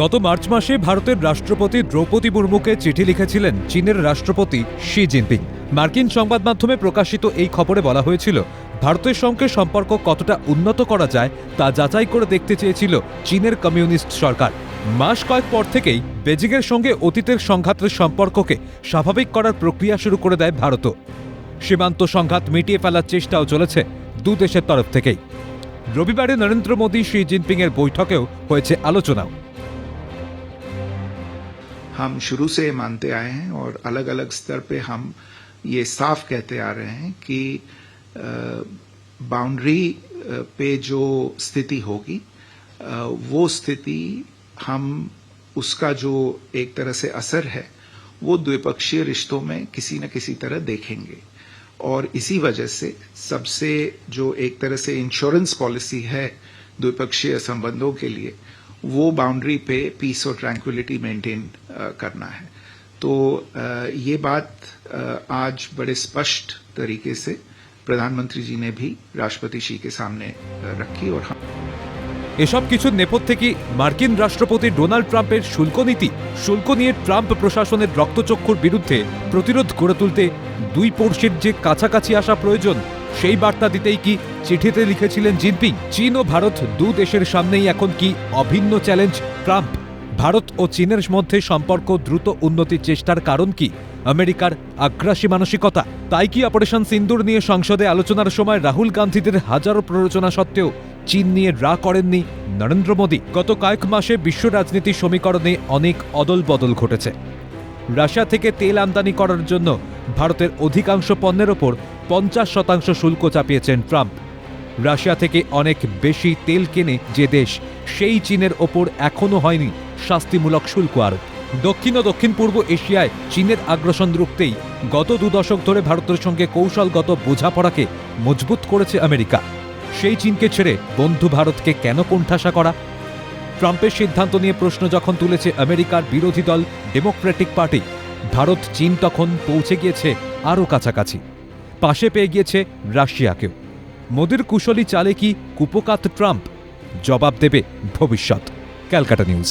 গত মার্চ মাসে ভারতের রাষ্ট্রপতি দ্রৌপদী মুর্মুকে চিঠি লিখেছিলেন চীনের রাষ্ট্রপতি শি জিনপিং। মার্কিন সংবাদ মাধ্যমে প্রকাশিত এই খবরে বলা হয়েছিল, ভারতের সঙ্গে সম্পর্ক কতটা উন্নত করা যায় তা যাচাই করে দেখতে চেয়েছিল চীনের কমিউনিস্ট সরকার। মাস কয়েক পর থেকেই বেজিংয়ের সঙ্গে অতীতের সংঘাতের সম্পর্ককে স্বাভাবিক করার প্রক্রিয়া শুরু করে দেয় ভারতও। সীমান্ত সংঘাত মিটিয়ে ফেলার চেষ্টাও চলেছে দু দেশের তরফ থেকেই। রবিবারে নরেন্দ্র মোদী শি জিনপিংয়ের বৈঠকেও হয়েছে আলোচনাও। हम शुरू से मानते आए हैं और अलग अलग स्तर पे हम ये साफ़ कहते आ रहे हैं कि बाउंड्री पे जो स्थिति होगी वो स्थिति हम, उसका जो एक तरह से असर है, वो द्विपक्षीय रिश्तों में किसी न किसी तरह देखेंगे। और इसी वजह से सबसे जो एक तरह से इंश्योरेंस पॉलिसी है द्विपक्षीय संबंधों के लिए वो बाउंड्री पे पीस और ट्रैंक्विलिटी मेंटेन करना है तो अ, ये बात अ, आज बड़े स्पष्ट तरीके से प्रधानमंत्री जी ने भी राष्ट्रपति शी के सामने अ, रखी और हम এসব কিছুর নেপথ্যে কি মার্কিন রাষ্ট্রপতি ডোনাল্ড ট্রাম্পের শুল্ক নীতি শুল্ক নিয়ে ট্রাম্প প্রশাসনের রক্তচক্ষুর বিরুদ্ধে প্রতিরোধ গড়ে তুলতে দুই পড়শির যে কাছাকাছি আসা প্রয়োজন সেই বার্তা দিতেই কি চিঠিতে লিখেছিলেন জিনপিং? চীন ও ভারত দু দেশের সামনেই এখন কি অভিন্ন চ্যালেঞ্জ? ট্রাম্প, ভারত ও চীনের মধ্যে সম্পর্ক দ্রুত উন্নতির চেষ্টার কারণ কি? আমেরিকার আগ্রাসী মানসিকতা, তাই কি অপারেশন সিন্দুর নিয়ে সংসদে আলোচনার সময় রাহুল গান্ধীদের হাজারো প্ররোচনা সত্ত্বেও চীন নিয়ে রা করেননি নরেন্দ্র মোদী? গত কয়েক মাসে বিশ্ব রাজনীতির সমীকরণে অনেক অদল বদল ঘটেছে। রাশিয়া থেকে তেল আমদানি করার জন্য ভারতের অধিকাংশ পণ্যের ওপর পঞ্চাশ শতাংশ শুল্ক চাপিয়েছেন ট্রাম্প। রাশিয়া থেকে অনেক বেশি তেল কেনে যে দেশ, সেই চীনের ওপর এখনও হয়নি শাস্তিমূলক শুল্ক আরোপ। দক্ষিণ ও দক্ষিণ পূর্ব এশিয়ায় চীনের আগ্রাসন রুখতেই গত দু দশক ধরে ভারতের সঙ্গে কৌশলগত বোঝাপড়াকে মজবুত করেছে আমেরিকা। সেই চীনকে ছেড়ে বন্ধু ভারতকে কেন কোণঠাসা করা? ট্রাম্পের সিদ্ধান্ত নিয়ে প্রশ্ন যখন তুলেছে আমেরিকার বিরোধী দল ডেমোক্রেটিক পার্টি ভারত চীন তখন পৌঁছে গিয়েছে আরও কাছাকাছি। পাশে পেয়ে গিয়েছে রাশিয়াকেও। মোদির কুশলী চালে কি কুপকাত ট্রাম্প? জবাব দেবে ভবিষ্যৎ, ক্যালকাটা নিউজ।